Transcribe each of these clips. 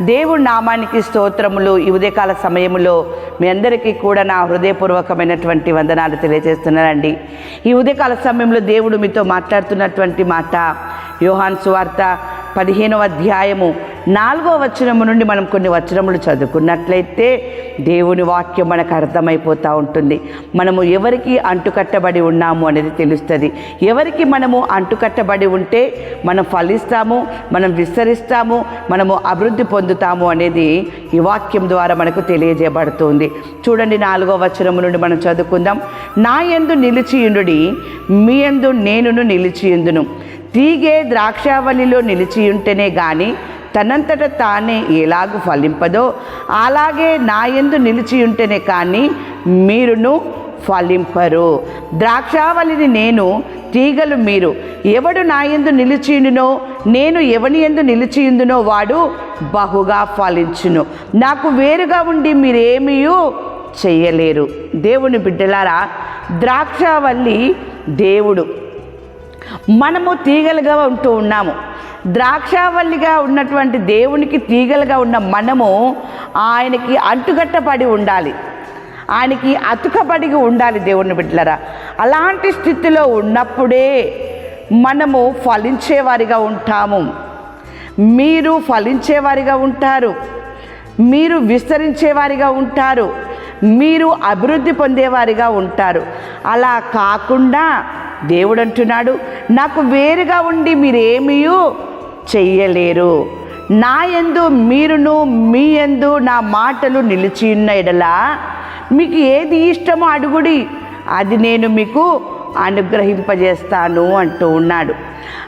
దేవుడి నామానికి స్తోత్రములు ఈ ఉదయకాల సమయములో మీ అందరికీ కూడా నా హృదయపూర్వకమైనటువంటి వందనాలు తెలియజేస్తున్నానండి. ఈ ఉదయకాల సమయంలో దేవుడు మీతో మాట్లాడుతున్నటువంటి మాట యోహాన్ సువార్త పదిహేనవ అధ్యాయము నాలుగో వచనము నుండి మనం కొన్ని వచనములు చదువుకున్నట్లయితే దేవుని వాక్యం మనకు అర్థమైపోతూ ఉంటుంది. మనము ఎవరికి అంటుకట్టబడి ఉన్నాము అనేది తెలుస్తుంది. ఎవరికి మనము అంటుకట్టబడి ఉంటే మనం ఫలిస్తాము మనం విస్తరిస్తాము మనము అభివృద్ధి పొందుతాము అనేది ఈ వాక్యం ద్వారా మనకు తెలియజేయబడుతుంది. చూడండి నాలుగో వచనము నుండి మనం చదువుకుందాం. నా యందు నిలిచియుండుడి మీ ఎందు నేనును నిలిచియుందును తీగే ద్రాక్షావళిలో నిలిచియుంటేనే కానీ తనంతట తానే ఎలాగు ఫలింపదో అలాగే నా ఎందు నిలిచి ఉంటేనే కానీ మీరును ఫలింపరు. ద్రాక్షావళిని నేను తీగలు మీరు ఎవడు నా ఎందు నిలిచియుండునో నేను ఎవని ఎందు నిలిచియుందునో వాడు బహుగా ఫలించును. నాకు వేరుగా ఉండి మీరేమీయూ చేయలేరు దేవుని బిడ్డలారా ద్రాక్షావల్లి దేవుడు. మనము తీగలుగా ఉంటూ ఉన్నాము. ద్రాక్షావల్లిగా ఉన్నటువంటి దేవునికి తీగలుగా ఉన్న మనము ఆయనకి అంటుగట్టబడి ఉండాలి. ఆయనకి అతుకబడి ఉండాలి దేవుని బిడ్డలరా. అలాంటి స్థితిలో ఉన్నప్పుడే మనము ఫలించేవారిగా ఉంటాము. మీరు ఫలించేవారిగా ఉంటారు. మీరు విస్తరించేవారిగా ఉంటారు. మీరు అభివృద్ధి పొందేవారిగా ఉంటారు. అలా కాకుండా దేవుడు అంటున్నాడు నాకు వేరుగా ఉండి మీరేమియూ చెయ్యలేరు. నా యందు మీరును మీ యందు నా మాటలు నిలిచి ఉన్న ఎడలా మీకు ఏది ఇష్టమో అడుగుడి. అది నేను మీకు అనుగ్రహింపజేస్తాను అంటూ ఉన్నాడు.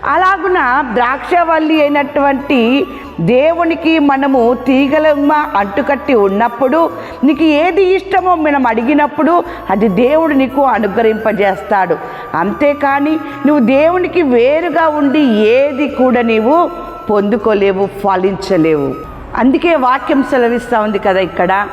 అలాగున ద్రాక్షవల్లి అయినటువంటి దేవునికి మనము తీగలమ్మ అంటుకట్టి ఉన్నప్పుడు నీకు ఏది ఇష్టమో మనం అడిగినప్పుడు అది దేవుడు నీకు అనుగ్రహింపజేస్తాడు. అంతేకాని నువ్వు దేవునికి వేరుగా ఉండి ఏది కూడా నీవు పొందుకోలేవు ఫలించలేవు. అందుకే వాక్యం సెలవిస్తూ ఉంది కదా ఇక్కడ.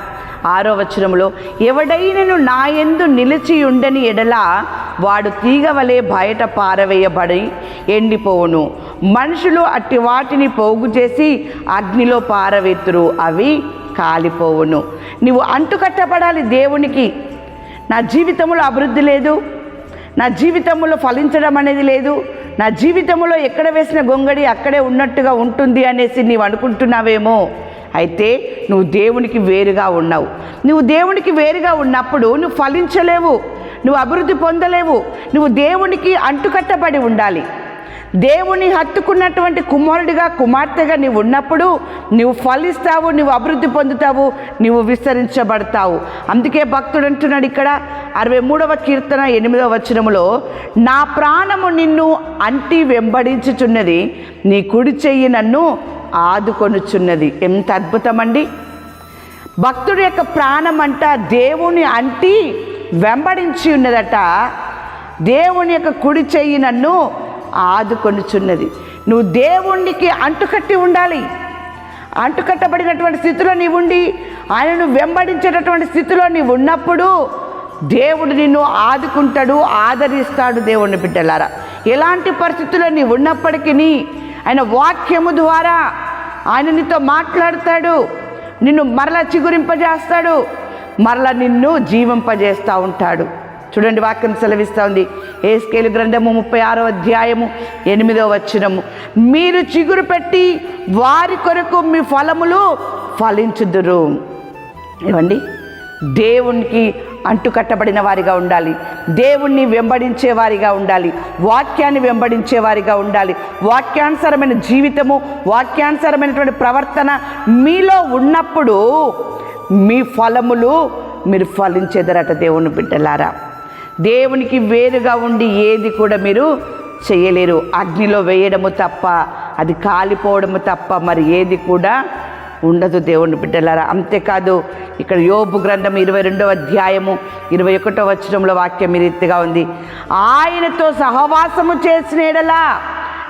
ఆరో వచనంలో ఎవడైనను నా యందు నిలిచి ఉండని ఎడల వాడు తీగవలే బయట పారవేయబడి ఎండిపోవును. మనుషులు అట్టి వాటిని పోగు చేసి అగ్నిలో పారవెత్తురు అవి కాలిపోవును. నువ్వు అంటుకట్టబడాలి దేవునికి. నా జీవితంలో అభివృద్ధి లేదు. నా జీవితంలో ఫలించడం అనేది లేదు. నా జీవితంలో ఎక్కడ వేసిన గొంగడి అక్కడే ఉన్నట్టుగా ఉంటుంది అనేసి నీవు అనుకుంటున్నావేమో. అయితే నువ్వు దేవునికి వేరుగా ఉన్నావు. నువ్వు దేవునికి వేరుగా ఉన్నప్పుడు నువ్వు ఫలించలేవు. నువ్వు అభివృద్ధి పొందలేవు. నువ్వు దేవునికి అంటుకట్టబడి ఉండాలి. దేవుని హత్తుకున్నటువంటి కుమారుడిగా కుమార్తెగా నీవు ఉన్నప్పుడు నువ్వు ఫలిస్తావు నువ్వు అభివృద్ధి పొందుతావు నువ్వు విస్తరించబడతావు. అందుకే భక్తుడు అంటున్నాడు ఇక్కడ అరవై మూడవ కీర్తన ఎనిమిదవ వచనములో నా ప్రాణము నిన్ను అంటి వెంబడించుచున్నది నీ కుడి చెయ్యి నన్ను ఆదుకొనుచున్నది. ఎంత అద్భుతమండి! భక్తుడి యొక్క ప్రాణం అంట దేవుని అంటి వెంబడించి ఉన్నదట. దేవుని యొక్క కుడి చెయ్యి నన్ను ఆదుకొనుచున్నది. నువ్వు దేవుణ్ణికి అంటుకట్టి ఉండాలి. అంటుకట్టబడినటువంటి స్థితిలో నీవు ఉండి ఆయనను వెంబడించేటటువంటి స్థితిలో నీవు ఉన్నప్పుడు దేవుడు నిన్ను ఆదుకుంటాడు ఆదరిస్తాడు దేవుని బిడ్డలారా. ఎలాంటి పరిస్థితుల్లో నీవు ఉన్నప్పటికీ ఆయన వాక్యము ద్వారా ఆయన నీతో మాట్లాడతాడు నిన్ను మరలా చిగురింపజేస్తాడు మరలా నిన్ను జీవింపజేస్తూ ఉంటాడు. చూడండి వాక్యం సెలవిస్తూ ఉంది. ఏస్కేలు గ్రంథము ముప్పై ఆరో అధ్యాయము ఎనిమిదో వచ్చినము మీరు చిగురు పెట్టి వారి కొరకు మీ ఫలములు ఫలించుదురు. ఏమండి? దేవునికి అంటుకట్టబడిన వారిగా ఉండాలి. దేవుణ్ణి వెంబడించే వారిగా ఉండాలి. వాక్యాన్ని వెంబడించే వారిగా ఉండాలి. వాక్యానుసరమైన జీవితము వాక్యానుసరమైనటువంటి ప్రవర్తన మీలో ఉన్నప్పుడు మీ ఫలములు మీరు ఫలించేదరట దేవుని బిడ్డలారా. దేవునికి వేరుగా ఉండి ఏది కూడా మీరు చేయలేరు. అగ్నిలో వేయడము తప్ప అది కాలిపోవడము తప్ప మరి ఏది కూడా ఉండదు దేవుని బిడ్డలారా. అంతేకాదు ఇక్కడ యోపు గ్రంథం ఇరవై రెండవ అధ్యాయము ఇరవై ఒకటో వచనంలో వాక్యం ఈ రీతిగా ఉంది. ఆయనతో సహవాసము చేసిన ఎడలా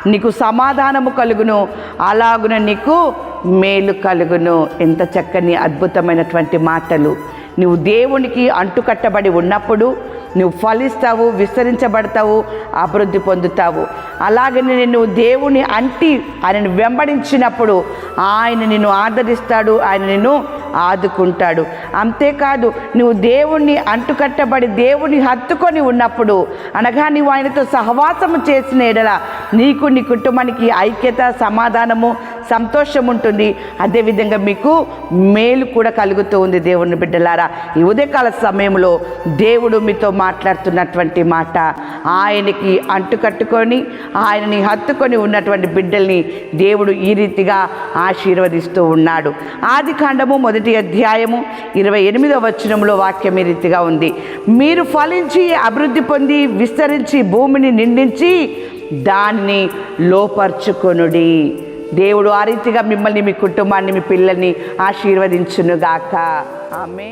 నీకు సమాధానము కలుగును అలాగున నీకు మేలు కలుగును. ఎంత చక్కని అద్భుతమైనటువంటి మాటలు. నువ్వు దేవునికి అంటుకట్టబడి ఉన్నప్పుడు నువ్వు ఫలిస్తావు విస్తరించబడతావు అభివృద్ధి పొందుతావు. అలాగని నేను దేవుని అంటి ఆయనను వెంబడించినప్పుడు ఆయన నిన్ను ఆదరిస్తాడు ఆయన నిన్ను ఆదుకుంటాడు. అంతేకాదు నువ్వు దేవుణ్ణి అంటుకట్టబడి దేవుని హత్తుకొని ఉన్నప్పుడు అనగా నువ్వు ఆయనతో సహవాసము చేసిన ఎడల నీకు నీ కుటుంబానికి ఐక్యత సమాధానము సంతోషం ఉంటుంది అదేవిధంగా మీకు మేలు కూడా కలుగుతూ ఉంది దేవుని బిడ్డలారా. ఈ ఉదయకాల సమయంలో దేవుడు మీతో మాట్లాడుతున్నటువంటి మాట ఆయనకి అంటుకట్టుకొని ఆయనని హత్తుకొని ఉన్నటువంటి బిడ్డల్ని దేవుడు ఈ రీతిగా ఆశీర్వదిస్తూ ఉన్నాడు. ఆది కాండము మొదటి అధ్యాయము ఇరవై ఎనిమిదవ వచనంలో వాక్యం ఈ రీతిగా ఉంది. మీరు ఫలించి అభివృద్ధి పొంది విస్తరించి భూమిని నిండించి దానిని లోపర్చుకొనుడి. దేవుడు ఆ రీతిగా మిమ్మల్ని మీ కుటుంబాన్ని మీ పిల్లల్ని ఆశీర్వదించునుగాక. ఆమె